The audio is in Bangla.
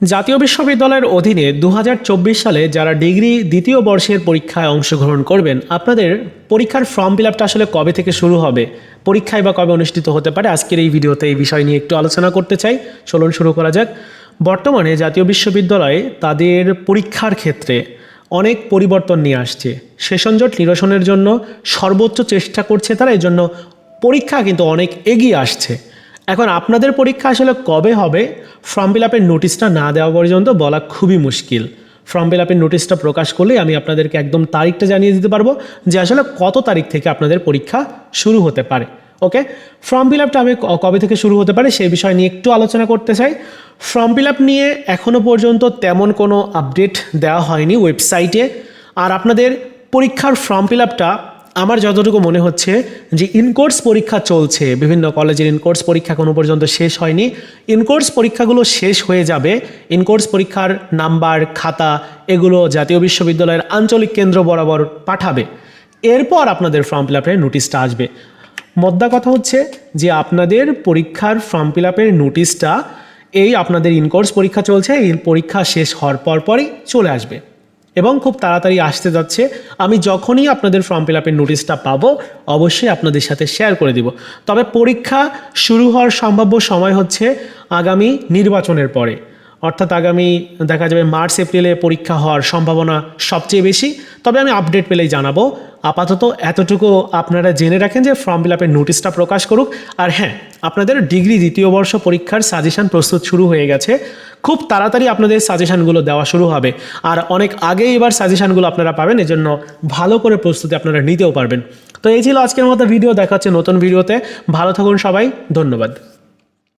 জাতীয় বিশ্ববিদ্যালয়ের অধীনে দু হাজার চব্বিশ সালে যারা ডিগ্রি দ্বিতীয় বর্ষের পরীক্ষায় অংশগ্রহণ করবেন, আপনাদের পরীক্ষার ফর্ম ফিল আপটা আসলে কবে থেকে শুরু হবে? পরীক্ষায় বা কবে অনুষ্ঠিত হতে পারে? আজকের এই ভিডিওতে এই বিষয় নিয়ে একটু আলোচনা করতে চাই। চলুন শুরু করা যাক। বর্তমানে জাতীয় বিশ্ববিদ্যালয়ে তাদের পরীক্ষার ক্ষেত্রে অনেক পরিবর্তন নিয়ে আসছে। সেশনজট নিরসনের জন্য সর্বোচ্চ চেষ্টা করছে তারা এই জন্য পরীক্ষা কিন্তু অনেক এগিয়ে আসছে। এখন আপনাদের পরীক্ষা আসলে কবে হবে? ফর্ম ফিল আপের নোটিশটা না দেওয়া পর্যন্ত বলা খুবই মুশকিল। ফর্ম ফিল আপের নোটিশটা প্রকাশ করলেই আমি আপনাদেরকে একদম তারিখটা জানিয়ে দিতে পারব যে আসলে কত তারিখ থেকে আপনাদের পরীক্ষা শুরু হতে পারে। ওকে ফর্ম ফিল আপটা আমি কবে থেকে শুরু হতে পারে সেই বিষয় নিয়ে একটু আলোচনা করতে চাই। ফর্ম ফিল আপ নিয়ে এখনও পর্যন্ত তেমন কোনো আপডেট দেওয়া হয়নি ওয়েবসাইটে আর আপনাদের পরীক্ষার ফর্ম ফিল আপটা আমার যতটুকু মনে হচ্ছে যে ইনকোর্স পরীক্ষা চলছে, বিভিন্ন কলেজের ইনকোর্স পরীক্ষা কোনো পর্যন্ত শেষ হয়নি। ইনকোর্স পরীক্ষাগুলো শেষ হয়ে যাবে। ইনকোর্স পরীক্ষার নাম্বার খাতা এগুলো জাতীয় বিশ্ববিদ্যালয়ের আঞ্চলিক কেন্দ্র বরাবর পাঠাবে। এরপর আপনাদের ফর্ম ফিল আপের নোটিশটা আসবে। মদ্দা কথা হচ্ছে যে আপনাদের পরীক্ষার ফর্ম ফিল আপের নোটিশটা এই আপনাদের ইনকোর্স পরীক্ষা চলছে, এই পরীক্ষা শেষ হওয়ার পর পরই চলে আসবে। এবং খুব তাড়াতাড়ি আসতে যাচ্ছে। আমি যখনই আপনাদের ফর্ম ফিল আপের নোটিশটা পাবো, অবশ্যই আপনাদের সাথে শেয়ার করে দিব। তবে পরীক্ষা শুরু হওয়ার সম্ভাব্য সময় হচ্ছে আগামী নির্বাচনের পরে। অর্থাৎ আগামী, দেখা যাবে মার্চ, এপ্রিলে পরীক্ষা হওয়ার সম্ভাবনা সবচেয়ে বেশি। তবে আমি আপডেট পেলেই জানাব। আপাতত এতটুকু আপনারা জেনে রাখেন যে ফর্ম ফিল আপের নোটিশটা প্রকাশ করুক। আর হ্যাঁ আপনাদের ডিগ্রি দ্বিতীয় বর্ষ পরীক্ষার সাজেশান প্রস্তুত শুরু হয়ে গেছে। খুব তাড়াতাড়ি আপনাদের সাজেশানগুলো দেওয়া শুরু হবে। আর অনেক আগে এবার সাজেশানগুলো আপনারা পাবেন, এজন্য ভালো করে প্রস্তুতি আপনারা নিতেও পারবেন। তো এই ছিল আজকের মতো ভিডিও দেখাচ্ছে নতুন ভিডিওতে। ভালো থাকুন সবাই, ধন্যবাদ।